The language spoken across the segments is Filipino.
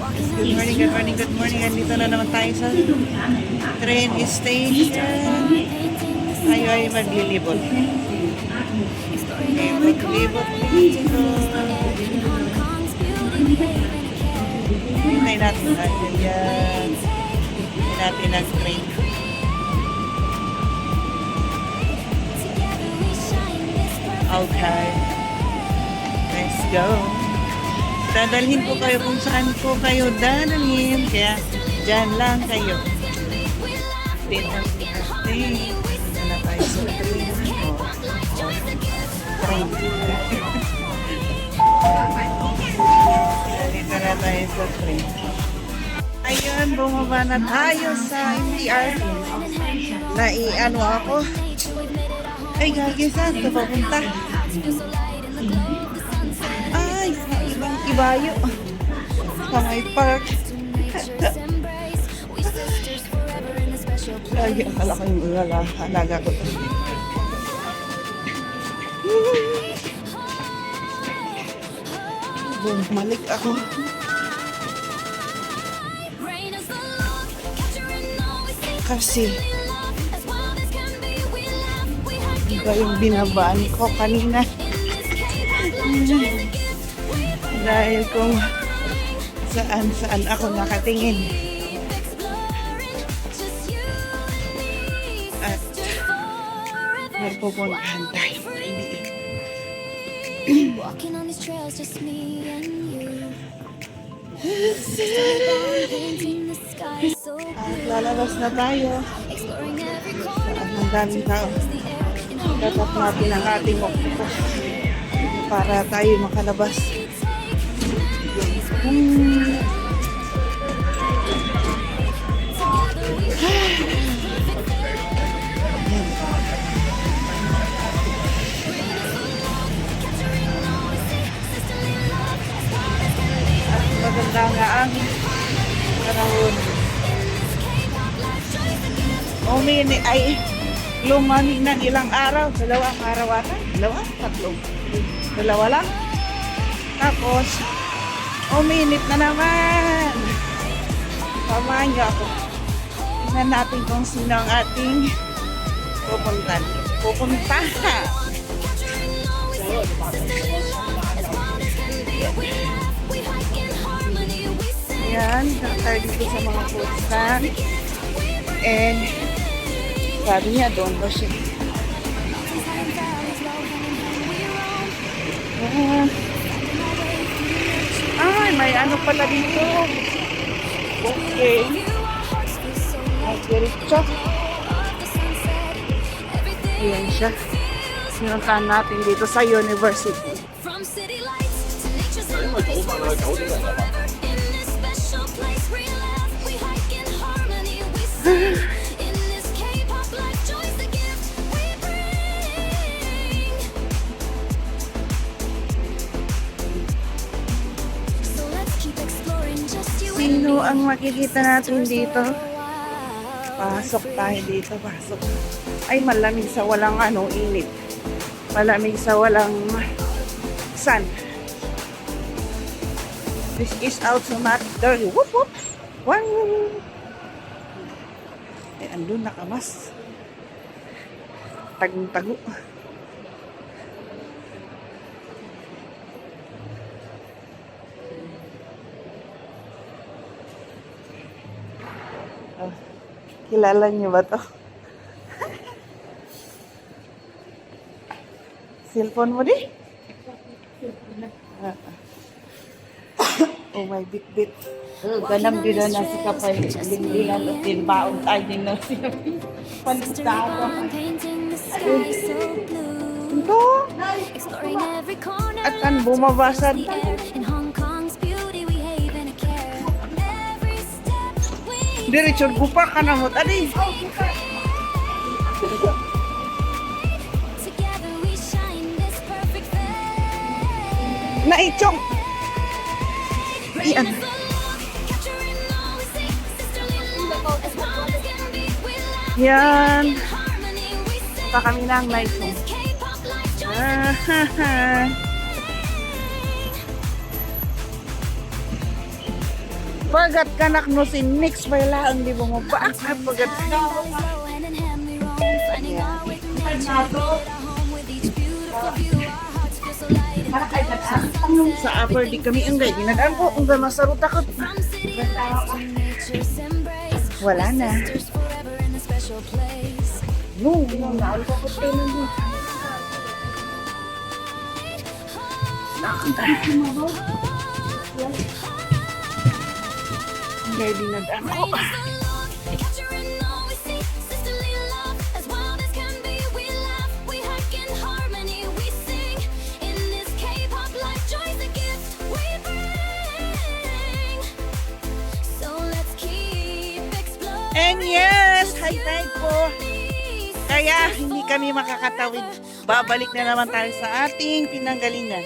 Good morning, good morning, good morning. Andito na naman tayo sa train station. Tayo ay maglilibot. Okay, maglilibot dito. Hintay natin natin yan. Hintay natin ang train. Okay. Let's go. Dadalhin ko kayo kung saan ko kayo dadalhin. Kaya, dyan lang kayo. Dito na tayo sa train. Ayun, bumaba na tayo sa MTR. Naiano ako. Ay, gagi saan ito papunta? Ay, sa ibang ibayo. Sa may park. Ay, akala ko yung ulala. Alaga ko to. Bumalik ako. Kasi, iba yung binabaan ko kanina. Dahil kung saan saan ako nakatingin. At may pupuntahan tayo. Walking on these trails, just me and you. At lalabas na tayo. At ang daming tao. Dapat natin ang ating para tayo makalabas. Maganda nga ang panahon. Umini ay lumamig ng ilang araw. Dalawang araw ata. Dalawa? Tatlong. Dalawa lang. Tapos, uminit na naman. Samahan niyo ako. Tingnan natin kung sino ang ating pupuntan. Pupunta. Yan. Tayo dito sa mga food stand. And, sabi niya, doon daw siya. Ay, may ano pala dito. Okay. May diretso. Ayan siya. Sinuntahan natin dito sa university. just you and Sino me. ang makikita natin dito? Pasok tayo dito, pasok. Ay, malamig sa walang ano, init. Malamig sa walang sun. This is also not dirty. Whoop, whoop. Wang! Eh, andun nakamas. Tagong-tago. Oh, kilala niyo ba to? Cellphone mo di? Ah, ah. oh my bit-bit. Ganam din na si kapay linglingan at tinbaon tayo din na siya. Palitado. Painting the sky so blue. Ito. At ang bumabasa the we Diretso gupa ka na mo. Tadi. Naichong. Iyan. Yan. Pa kami ng. Joy Ah, ha, ha. Pagat kanak no si Nix pala ang di mo mo ba? Pagat fast. sa upper di kami ang gay. Ginadaan ko ang lights to nature's embrace. Wala na. No, no, naal ko ko tayo nandun. Gay dinadaan ko. Rain is the Lord, capturing all we see. Sisterly love, as wild as can be. We laugh, we hike in harmony. We sing in this K-pop life. Joy's the gift we bring. So let's keep exploring. And yes, high tide po. Kaya hindi kami makakatawid. Babalik na naman tayo sa ating pinanggalingan.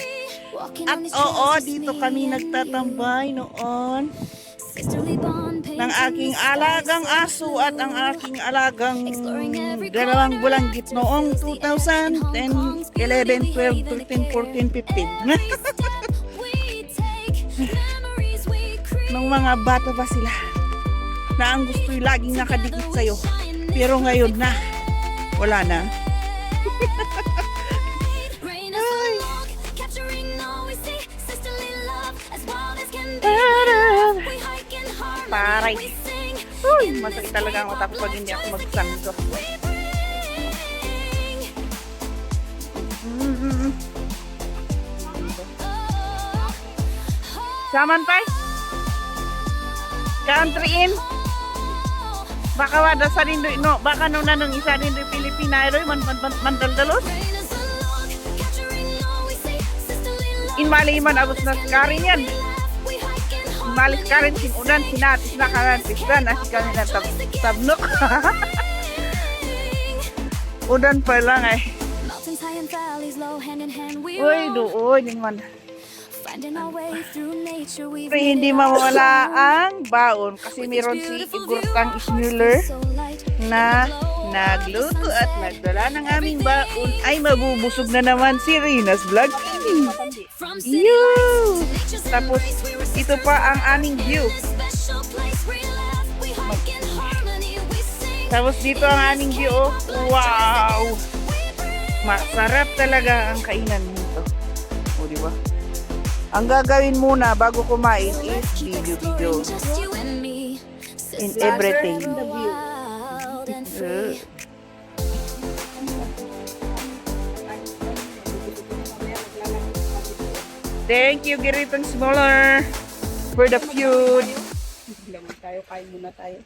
At oo, dito kami nagtatambay noon ng aking alagang so aso at ang aking alagang dalawang bulanggit noong lose the edge in Hong 2010, Kong's 11, 12, beauty, the 13, 14, 15. Every step we take, memories we create. Nung mga bata pa sila na ang gusto'y laging nakadikit sa'yo. Pero ngayon na, wala na. in sing. Uy, in masakit talaga ang utak pag hindi ako magsanto. Oh, Saman pa? Country in? Baka wada sa nindo, no? Baka nung nanong isa nindo Pilipina, ero, man, man, man, mandaldalos? Love, Inmali man abos na skarin yan. We laugh, we hike in Inmali skarin, sinudan, sinatis na karan, pisdan, asi kami na tab tabnok. Udan pa lang eh. Hand we Uy, doon, yung man. Pero hindi mawala ang baon kasi meron si Igurtang Ismuller na nagluto at nagdala ng aming baon ay mabubusog na naman si Rina's Vlog TV. Yoo! Tapos, ito pa ang aming view. Tapos dito ang aming view. oh. Wow! Masarap talaga ang kainan nito. O, di ba? Ang gagawin muna bago kumain is video-video. In everything. Uh, Thank you, Giritang Smaller, for the food. Lang tayo, kain muna tayo.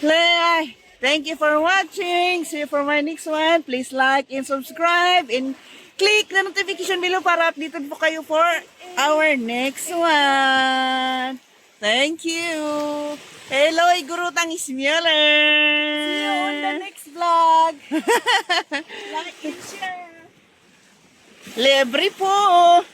Play. Thank you for watching. See you for my next one. Please like and subscribe and click the notification below para updated po kayo for our next one. Thank you. Hello, Igurutang Ismuller. See you on the next vlog. like and share. Libre po.